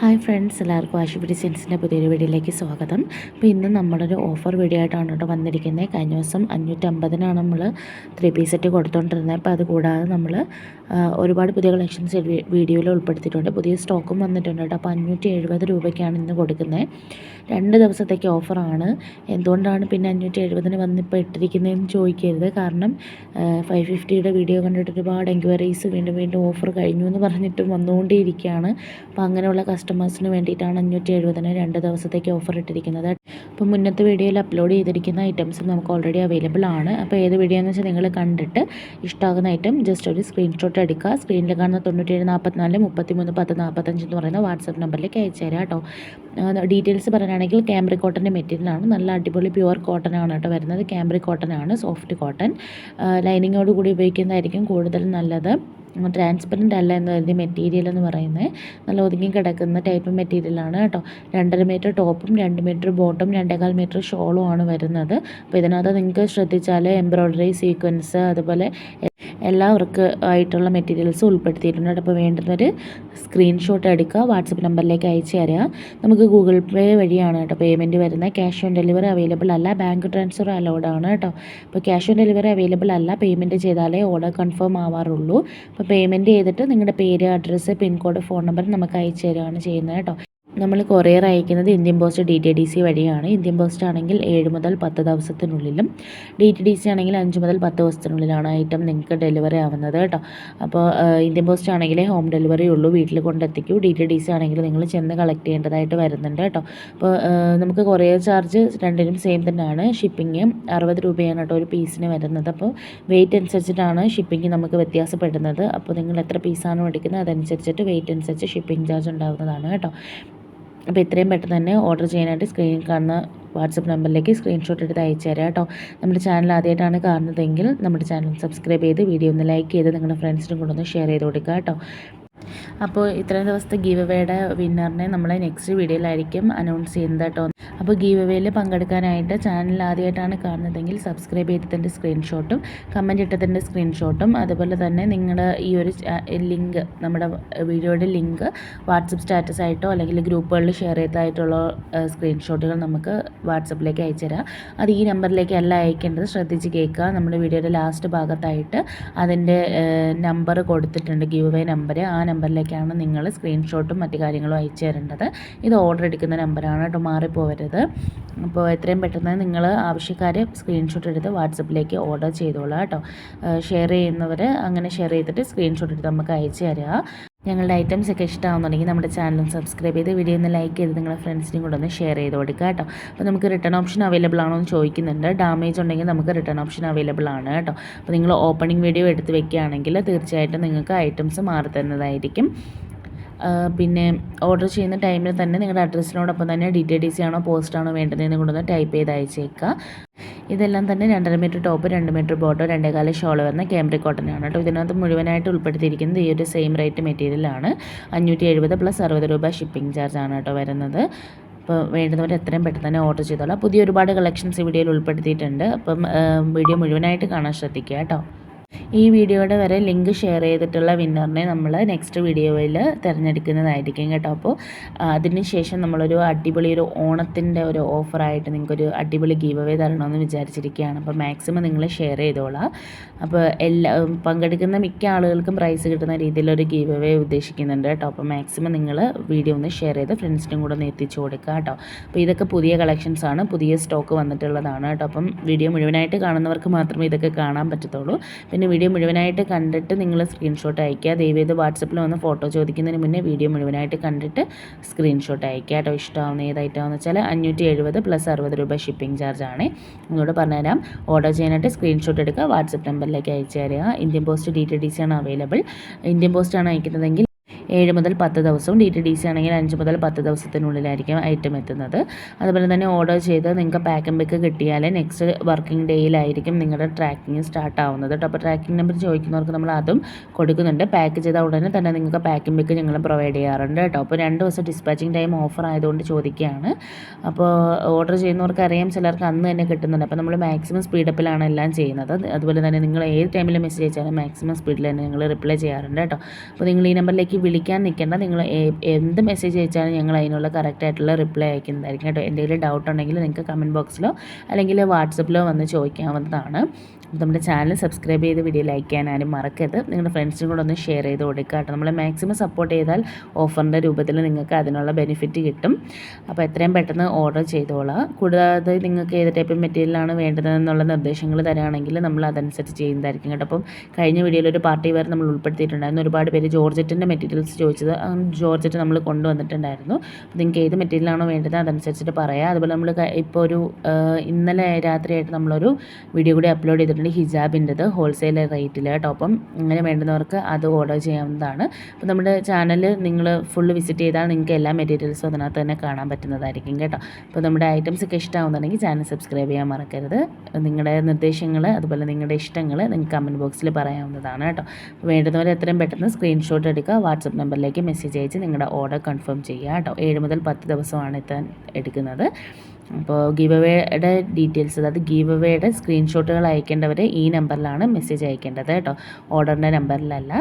Hi friends എല്ലാവർക്കും ആശുപത്രി സെൻസിന്റെ പുതിയൊരു വീഡിയോയിലേക്ക് സ്വാഗതം. അപ്പോൾ ഇന്ന് നമ്മളൊരു ഓഫർ വീഡിയോ ആയിട്ടാണ് കേട്ടോ വന്നിരിക്കുന്നത്. കഴിഞ്ഞ ദിവസം അഞ്ഞൂറ്റമ്പതിനാണ് നമ്മൾ ത്രീ പീസ് സെറ്റ് കൊടുത്തുകൊണ്ടിരുന്നത് അപ്പോൾ അത് കൂടാതെ നമ്മൾ ഒരുപാട് പുതിയ കളക്ഷൻസ് വീഡിയോയിൽ ഉൾപ്പെടുത്തിയിട്ടുണ്ട്. പുതിയ സ്റ്റോക്കും വന്നിട്ടുണ്ട് കേട്ടോ. അപ്പോൾ അഞ്ഞൂറ്റി എഴുപത് രൂപയ്ക്കാണ് ഇന്ന് കൊടുക്കുന്നത്. രണ്ട് ദിവസത്തേക്ക് ഓഫറാണ്. എന്തുകൊണ്ടാണ് പിന്നെ അഞ്ഞൂറ്റി എഴുപതിന് വന്നിപ്പോൾ ഇട്ടിരിക്കുന്നതെന്ന് ചോദിക്കരുത്. കാരണം ഫൈവ് ഫിഫ്റ്റിയുടെ വീഡിയോ കണ്ടിട്ട് ഒരുപാട് എൻക്വയറീസ് വീണ്ടും വീണ്ടും ഓഫർ കഴിഞ്ഞു എന്ന് പറഞ്ഞിട്ടും വന്നുകൊണ്ടേയിരിക്കുകയാണ്. അപ്പോൾ അങ്ങനെയുള്ള കസ്റ്റമേഴ്സിന് വേണ്ടിയിട്ടാണ് അഞ്ഞൂറ്റി എഴുപതിന് രണ്ട് ദിവസത്തേക്ക് ഓഫർ ഇട്ടിരിക്കുന്നത്. അപ്പോൾ മുന്നത്തെ വീഡിയോയിൽ അപ്ലോഡ് ചെയ്തിരിക്കുന്ന ഐറ്റംസ് നമുക്ക് ഓൾറെഡി അവൈലബിൾ ആണ്. അപ്പോൾ ഏത് വീഡിയോ എന്ന് വെച്ചാൽ നിങ്ങൾ കണ്ടിട്ട് ഇഷ്ടമാകുന്ന ഐറ്റം ജസ്റ്റ് ഒരു സ്ക്രീൻഷോട്ട് എടുക്കുക. സ്ക്രീനിൽ കാണുന്ന തൊണ്ണൂറ്റേഴ് നാൽപ്പത്തിനാല് മുപ്പത്തി മൂന്ന് പത്ത് നാൽപ്പത്തഞ്ച് എന്ന് പറയുന്ന വാട്സപ്പ് നമ്പറിലേക്ക് അയച്ചു തരാം കേട്ടോ ഡീറ്റെയിൽസ് പറയുകയാണെങ്കിൽ ക്യാമ്പ്രി കോട്ടന്റെ മെറ്റീരിയലാണ് നല്ല അടിപൊളി പ്യുവർ കോട്ടൺ ആണ് കേട്ടോ വരുന്നത്. ക്യാമ്പ്രി കോട്ടൺ ആണ് സോഫ്റ്റ് കോട്ടൺ ലൈനിങ്ങോട് കൂടി ഉപയോഗിക്കുന്നതായിരിക്കും കൂടുതൽ നല്ലത്. ട്രാൻസ്പെറന്റ് അല്ല എന്ന് കരുതി മെറ്റീരിയൽ എന്ന് പറയുന്നത് നല്ല ഒതുങ്ങി കിടക്കുന്ന ടൈപ്പ് മെറ്റീരിയലാണ് കേട്ടോ. രണ്ടര മീറ്റർ ടോപ്പും രണ്ട് മീറ്റർ ബോട്ടും രണ്ടേകാൽ മീറ്റർ ഷോളും ആണ് വരുന്നത്. അപ്പോൾ ഇതിനകത്ത് നിങ്ങൾക്ക് ശ്രദ്ധിച്ചാൽ എംബ്രോയ്ഡറി സീക്വൻസ് അതുപോലെ എല്ലാ വർക്ക് ആയിട്ടുള്ള മെറ്റീരിയൽസ് ഉൾപ്പെടുത്തിയിട്ടുണ്ട്. അപ്പോൾ വേണ്ടുന്നൊരു സ്ക്രീൻഷോട്ട് എടുക്കുക വാട്സപ്പ് നമ്പറിലേക്ക് അയച്ചു തരിക. നമുക്ക് ഗൂഗിൾ പേ വഴിയാണ് കേട്ടോ പേയ്മെന്റ് വരുന്നത്. ക്യാഷ് ഓൺ ഡെലിവറി അവൈലബിൾ അല്ല. ബാങ്ക് ട്രാൻസ്ഫർ അലോഡ് ആണ് കേട്ടോ. അപ്പോൾ ക്യാഷ് ഓൺ ഡെലിവറി അവൈലബിൾ അല്ല. പേയ്മെന്റ് ചെയ്താലേ ഓർഡർ കൺഫേം ആവാറുള്ളൂ. അപ്പോൾ പേയ്മെന്റ് ചെയ്തിട്ട് നിങ്ങളുടെ പേര് അഡ്രസ്സ് പിൻകോഡ് ഫോൺ നമ്പർ നമുക്ക് അയച്ചു തരികയാണ് ചെയ്യുന്നത് കേട്ടോ. നമ്മൾ കൊറിയർ അയക്കുന്നത് Indian post D T D C വഴിയാണ്. ഇന്ത്യൻ പോസ്റ്റ് ആണെങ്കിൽ ഏഴ് മുതൽ പത്ത് ദിവസത്തിനുള്ളിലും. ഡി ടി ഡി സി ആണെങ്കിൽ അഞ്ച് മുതൽ പത്ത് ദിവസത്തിനുള്ളിലാണ് ഐറ്റം നിങ്ങൾക്ക് ഡെലിവറി ആവുന്നത് കേട്ടോ. അപ്പോൾ ഇന്ത്യൻ പോസ്റ്റ് ആണെങ്കിൽ ഹോം ഡെലിവറി ഉള്ളൂ. വീട്ടിൽ കൊണ്ടെത്തിക്കൂ. ഡി ടി ഡി സി ആണെങ്കിൽ നിങ്ങൾ ചെന്ന് കളക്ട് ചെയ്യേണ്ടതായിട്ട് വരുന്നുണ്ട് കേട്ടോ. അപ്പോൾ നമുക്ക് കൊറിയർ ചാർജ് രണ്ടിനും സെയിം തന്നെയാണ്. ഷിപ്പിംഗ് അറുപത് രൂപയാണ് കേട്ടോ ഒരു പീസിന് വരുന്നത്. അപ്പോൾ വെയിറ്റ് അനുസരിച്ചിട്ടാണ് ഷിപ്പിംഗ് നമുക്ക് വ്യത്യാസപ്പെടുന്നത്. അപ്പോൾ നിങ്ങൾ എത്ര പീസാണ് മേടിക്കുന്നത്? അതനുസരിച്ചിട്ട് വെയിറ്റ് അനുസരിച്ച് ഷിപ്പിംഗ് ചാർജ് ഉണ്ടാകുന്നതാണ് കേട്ടോ. അപ്പോൾ എത്രയും പെട്ടെന്ന് തന്നെ ഓർഡർ ചെയ്യാനായിട്ട് സ്ക്രീനിൽ കാണുന്ന വാട്സപ്പ് നമ്പറിലേക്ക് സ്ക്രീൻഷോട്ട് എടുത്ത് അയച്ചു തരാം കേട്ടോ. നമ്മുടെ ചാനൽ ആദ്യമായിട്ടാണ് കാണുന്നതെങ്കിൽ നമ്മുടെ ചാനൽ സബ്സ്ക്രൈബ് ചെയ്ത് വീഡിയോ ഒന്ന് ലൈക്ക് ചെയ്ത് നിങ്ങളുടെ ഫ്രണ്ട്സിനും കൊണ്ടൊന്ന് ഷെയർ ചെയ്ത് കൊടുക്കുക കേട്ടോ. അപ്പോൾ ഇത്രയും ദിവസത്തെ ഗീവ് അവേയുടെ വിന്നറിനെ നമ്മൾ നെക്സ്റ്റ് വീഡിയോയിലായിരിക്കും അനൗൺസ് ചെയ്യുന്നത് കേട്ടോ. അപ്പോൾ ഗീവ് അവേയിൽ പങ്കെടുക്കാനായിട്ട് ചാനൽ ആദ്യമായിട്ടാണ് കാണുന്നതെങ്കിൽ സബ്സ്ക്രൈബ് ചെയ്തതിന്റെ സ്ക്രീൻഷോട്ടും കമന്റ് ഇട്ടതിന്റെ സ്ക്രീൻഷോട്ടും അതുപോലെ തന്നെ നിങ്ങളുടെ ഈ ഒരു ലിങ്ക് നമ്മുടെ വീഡിയോയുടെ ലിങ്ക് വാട്സപ്പ് സ്റ്റാറ്റസ് ആയിട്ടോ അല്ലെങ്കിൽ ഗ്രൂപ്പുകളിൽ ഷെയർ ചെയ്തതായിട്ടുള്ള സ്ക്രീൻഷോട്ടുകൾ നമുക്ക് വാട്സപ്പിലേക്ക് അയച്ചു തരാം. അത് ഈ നമ്പറിലേക്ക് അല്ല അയക്കേണ്ടത്. ശ്രദ്ധിച്ച് കേൾക്കുക. നമ്മുടെ വീഡിയോയുടെ ലാസ്റ്റ് ഭാഗത്തായിട്ട് അതിന്റെ നമ്പർ കൊടുത്തിട്ടുണ്ട് ഗീവ് അവേ നമ്പർ ആ നമ്പറിലേക്കാണ് നിങ്ങൾ സ്ക്രീൻഷോട്ടും മറ്റു കാര്യങ്ങളും അയച്ചു തരേണ്ടത്. ഇത് ഓർഡർ എടുക്കുന്ന നമ്പറാണ് കേട്ടോ മാറിപ്പോവരുത്. അപ്പോൾ എത്രയും പെട്ടെന്ന് നിങ്ങൾ ആവശ്യക്കാർ സ്ക്രീൻഷോട്ട് എടുത്ത് വാട്സപ്പിലേക്ക് ഓർഡർ ചെയ്തോളാം കേട്ടോ. ഷെയർ ചെയ്യുന്നവർ അങ്ങനെ ഷെയർ ചെയ്തിട്ട് സ്ക്രീൻഷോട്ട് എടുത്ത് നമുക്ക് അയച്ചു തരിക ഞങ്ങളുടെ ഐറ്റംസ് ഒക്കെ ഇഷ്ടമാകുന്നുണ്ടെങ്കിൽ നമ്മുടെ ചാനലും സബ്സ്ക്രൈബ് ചെയ്ത് വീഡിയോ ഒന്ന് ലൈക്ക് ചെയ്ത് നിങ്ങളുടെ ഫ്രണ്ട്സിനും കൂടെ ഒന്ന് ഷെയർ ചെയ്ത് കൊടുക്കുക കേട്ടോ. അപ്പോൾ നമുക്ക് റിട്ടേൺ ഓപ്ഷൻ അവൈലബിൾ ആണോ എന്ന് ചോദിക്കുന്നുണ്ട്. ഡാമേജ് ഉണ്ടെങ്കിൽ നമുക്ക് റിട്ടേൺ ഓപ്ഷൻ അവൈലബിൾ ആണ് കേട്ടോ. അപ്പോൾ നിങ്ങൾ ഓപ്പണിംഗ് വീഡിയോ എടുത്ത് വെക്കുകയാണെങ്കിൽ തീർച്ചയായിട്ടും നിങ്ങൾക്ക് ഐറ്റംസ് മാറി തരുന്നതായിരിക്കും. പിന്നെ ഓർഡർ ചെയ്യുന്ന ടൈമിൽ തന്നെ നിങ്ങളുടെ അഡ്രസ്സിനോടൊപ്പം തന്നെ ഡി ടി ഡി സി ആണോ പോസ്റ്റ് ആണോ വേണ്ടതെന്ന് ഒന്ന് ടൈപ്പ് ചെയ്ത് അയച്ചേക്കുക. ഇതെല്ലാം തന്നെ രണ്ടര മീറ്റർ ടോപ്പ് രണ്ട് മീറ്റർ ബോട്ടോ രണ്ടേകാല ഷോൾ വരുന്ന ക്യാമ്പ്രി കോട്ടനാണ് കേട്ടോ. ഇതിനകത്ത് മുഴുവനായിട്ട് ഉൾപ്പെടുത്തിയിരിക്കുന്നത് ഈ ഒരു സെയിം റേറ്റ് മെറ്റീരിയലാണ് അഞ്ഞൂറ്റി എഴുപത് പ്ലസ് അറുപത് രൂപ ഷിപ്പിംഗ് ചാർജ് ആണ് കേട്ടോ വരുന്നത്. അപ്പോൾ വേണ്ടുന്നവർ എത്രയും പെട്ടെന്ന് തന്നെ ഓർഡർ ചെയ്തോളാം. പുതിയ ഒരുപാട് കളക്ഷൻസ് ഈ വീഡിയോയിൽ ഉൾപ്പെടുത്തിയിട്ടുണ്ട്. അപ്പം വീഡിയോ മുഴുവനായിട്ട് കാണാൻ ശ്രദ്ധിക്കുക കേട്ടോ. ഈ വീഡിയോയുടെ വരെ ലിങ്ക് ഷെയർ ചെയ്തിട്ടുള്ള വിന്നറിനെ നമ്മൾ നെക്സ്റ്റ് വീഡിയോയിൽ തിരഞ്ഞെടുക്കുന്നതായിരിക്കും കേട്ടോ. അപ്പോൾ അതിനുശേഷം നമ്മളൊരു അടിപൊളി ഒരു ഓണത്തിന്റെ ഒരു ഓഫറായിട്ട് നിങ്ങൾക്കൊരു അടിപൊളി ഗീവ് അവേ തരണമെന്ന് വിചാരിച്ചിരിക്കുകയാണ്. അപ്പോൾ മാക്സിമം നിങ്ങൾ ഷെയർ ചെയ്തോളാം. അപ്പോൾ എല്ലാ പങ്കെടുക്കുന്ന മിക്ക ആളുകൾക്കും പ്രൈസ് കിട്ടുന്ന രീതിയിലൊരു ഗീവ് അവേ ഉദ്ദേശിക്കുന്നുണ്ട് കേട്ടോ. അപ്പോൾ മാക്സിമം നിങ്ങൾ വീഡിയോ ഒന്ന് ഷെയർ ചെയ്ത് ഫ്രണ്ട്സിനും കൂടെ ഒന്ന് എത്തിച്ചു കൊടുക്കുക കേട്ടോ. അപ്പോൾ ഇതൊക്കെ പുതിയ കളക്ഷൻസ് ആണ്. പുതിയ സ്റ്റോക്ക് വന്നിട്ടുള്ളതാണ് കേട്ടോ. അപ്പം വീഡിയോ മുഴുവനായിട്ട് കാണുന്നവർക്ക് മാത്രമേ ഇതൊക്കെ കാണാൻ പറ്റത്തുള്ളൂ. പിന്നെ വീഡിയോ മുഴുവനായിട്ട് കണ്ടിട്ട് നിങ്ങൾ സ്ക്രീൻഷോട്ട് അയക്കുക ദയവേത് വാട്സപ്പിൽ വന്ന് ഫോട്ടോ ചോദിക്കുന്നതിന് മുന്നേ വീഡിയോ മുഴുവനായിട്ട് കണ്ടിട്ട് സ്ക്രീൻഷോട്ട് അയക്കുക കേട്ടോ. ഇഷ്ടമാവുന്ന ഏതായിട്ടാണെന്ന് വെച്ചാൽ അഞ്ഞൂറ്റി എഴുപത് പ്ലസ് അറുപത് രൂപ ഷിപ്പിംഗ് ചാർജ് ആണ്. നിങ്ങളോട് പറഞ്ഞുതരാം. ഓർഡർ ചെയ്യാനായിട്ട് സ്ക്രീൻഷോട്ട് എടുക്കുക. വാട്സപ്പ് നമ്പറിലേക്ക് അയച്ചു തരിക. Indian post D T D C ആണ് അവൈലബിൾ ഇന്ത്യൻ പോസ്റ്റാണ് അയക്കുന്നതെങ്കിൽ ഏഴ് മുതൽ പത്ത് ദിവസവും ഡി ടി ഡി സി ആണെങ്കിൽ അഞ്ച് മുതൽ പത്ത് ദിവസത്തിനുള്ളിലായിരിക്കും ഐറ്റം എത്തുന്നത്. അതുപോലെ തന്നെ ഓർഡർ ചെയ്ത് നിങ്ങൾക്ക് പാക്ക് ആൻഡ് പിക്ക് കിട്ടിയാൽ നെക്സ്റ്റ് വർക്കിംഗ് ഡേയിലായിരിക്കും നിങ്ങളുടെ ട്രാക്കിംഗ് സ്റ്റാർട്ട് ആവുന്നത്. കേട്ടോ അപ്പോൾ ട്രാക്കിംഗ് നമ്പർ ചോദിക്കുന്നവർക്ക് നമ്മൾ അതും കൊടുക്കുന്നുണ്ട്. പാക്ക് ചെയ്ത ഉടനെ തന്നെ നിങ്ങൾക്ക് പാക്ക് ആൻഡ് പിക്ക് ഞങ്ങൾ പ്രൊവൈഡ് ചെയ്യാറുണ്ട് കേട്ടോ അപ്പോൾ രണ്ട് ദിവസം ഡിസ്പാച്ചിങ് ടൈം ഓഫർ ആയതുകൊണ്ട് ചോദിക്കുകയാണ്. അപ്പോൾ ഓർഡർ ചെയ്യുന്നവർക്ക് അറിയാം ചിലർക്ക് അന്ന് തന്നെ കിട്ടുന്നുണ്ട്. അപ്പോൾ നമ്മൾ മാക്സിമം സ്പീഡപ്പിലാണ് എല്ലാം ചെയ്യുന്നത്. അതുപോലെ തന്നെ നിങ്ങൾ ഏത് ടൈമിൽ മെസ്സേജ് അയച്ചാലും മാക്സിമം സ്പീഡിൽ തന്നെ ഞങ്ങൾ റിപ്ലൈ ചെയ്യാറുണ്ട് കേട്ടോ അപ്പോൾ നിങ്ങൾ ഈ നമ്പറിലേക്ക് വിളി വിളിക്കാൻ നിൽക്കേണ്ട. നിങ്ങൾ എന്ത് മെസ്സേജ് അയച്ചാലും ഞങ്ങൾ അതിനുള്ള കറക്റ്റ് ആയിട്ടുള്ള റിപ്ലൈ അയക്കുന്നതായിരിക്കും കേട്ടോ. എന്തെങ്കിലും ഡൗട്ട് ഉണ്ടെങ്കിൽ നിങ്ങൾക്ക് കമന്റ് ബോക്സിലോ അല്ലെങ്കിൽ വാട്സപ്പിലോ വന്ന് ചോദിക്കാവുന്നതാണ്. നമ്മുടെ ചാനൽ സബ്സ്ക്രൈബ് ചെയ്ത് വീഡിയോ ലൈക്ക് ചെയ്യാൻ ആരും മറക്കരുത്. നിങ്ങളുടെ ഫ്രണ്ട്സിനും കൂടെ ഒന്ന് ഷെയർ ചെയ്ത് കൊടുക്കുക കേട്ടോ. നമ്മൾ മാക്സിമം സപ്പോർട്ട് ചെയ്താൽ ഓഫറിന്റെ രൂപത്തിൽ നിങ്ങൾക്ക് അതിനുള്ള ബെനിഫിറ്റ് കിട്ടും. അപ്പോൾ എത്രയും പെട്ടെന്ന് ഓർഡർ ചെയ്തോളാം. കൂടാതെ നിങ്ങൾക്ക് ഏത് ടൈപ്പ് മെറ്റീരിയലാണ് വേണ്ടതെന്നുള്ള നിർദ്ദേശങ്ങൾ തരാണെങ്കിൽ നമ്മൾ അതനുസരിച്ച് ചെയ്യുന്നതായിരിക്കും കേട്ടോ. അപ്പം കഴിഞ്ഞ വീഡിയോയിൽ ഒരു പാർട്ടി വെയർ നമ്മൾ ഉൾപ്പെടുത്തിയിട്ടുണ്ടായിരുന്നു. ഒരുപാട് പേര് ജോർജറ്റിന്റെ മെറ്റീരിയൽസ് ചോദിച്ചത് ആ ജോർജറ്റ് നമ്മൾ കൊണ്ടുവന്നിട്ടുണ്ടായിരുന്നു. നിങ്ങൾക്ക് ഏത് മെറ്റീരിയലാണോ വേണ്ടത് അതനുസരിച്ചിട്ട് പറയാം. അതുപോലെ നമ്മൾ ഇപ്പോൾ ഒരു ഇന്നലെ രാത്രിയായിട്ട് നമ്മളൊരു വീഡിയോ കൂടി അപ്ലോഡ് ചെയ്തിട്ടുണ്ട് ഹിജാബിന്റെത് ഹോൾസെയിൽ റേറ്റിൽ കേട്ടോ. അപ്പം അങ്ങനെ വേണ്ടുന്നവർക്ക് അത് ഓർഡർ ചെയ്യാവുന്നതാണ്. അപ്പോൾ നമ്മുടെ ചാനൽ നിങ്ങൾ ഫുള്ള് വിസിറ്റ് ചെയ്താൽ നിങ്ങൾക്ക് എല്ലാ മെറ്റീരിയൽസും അതിനകത്ത് തന്നെ കാണാൻ പറ്റുന്നതായിരിക്കും കേട്ടോ. അപ്പോൾ നമ്മുടെ ഐറ്റംസ് ഒക്കെ ഇഷ്ടമാവുന്നുണ്ടെങ്കിൽ ചാനൽ സബ്സ്ക്രൈബ് ചെയ്യാൻ മറക്കരുത്. നിങ്ങളുടെ നിർദ്ദേശങ്ങൾ അതുപോലെ നിങ്ങളുടെ ഇഷ്ടങ്ങൾ നിങ്ങൾക്ക് കമന്റ് ബോക്സിൽ പറയാവുന്നതാണ് കേട്ടോ. വേണ്ടുന്നവരെ എത്രയും പെട്ടെന്ന് സ്ക്രീൻഷോട്ട് എടുക്കുക വാട്സപ്പ് നമ്പറിലേക്ക് മെസ്സേജ് അയച്ച് നിങ്ങളുടെ ഓർഡർ കൺഫേം ചെയ്യുക കേട്ടോ. ഏഴ് മുതൽ പത്ത് ദിവസമാണ് എത്താൻ എടുക്കുന്നത്. അപ്പോൾ ഗീവ് അവേയുടെ ഡീറ്റെയിൽസ് അതായത് ഗീവ് അവേയുടെ സ്ക്രീൻഷോട്ടുകൾ അയക്കേണ്ടവരെ ഈ നമ്പറിലാണ് മെസ്സേജ് അയക്കേണ്ടത് കേട്ടോ. ഓർഡറിന്റെ നമ്പറിലല്ല.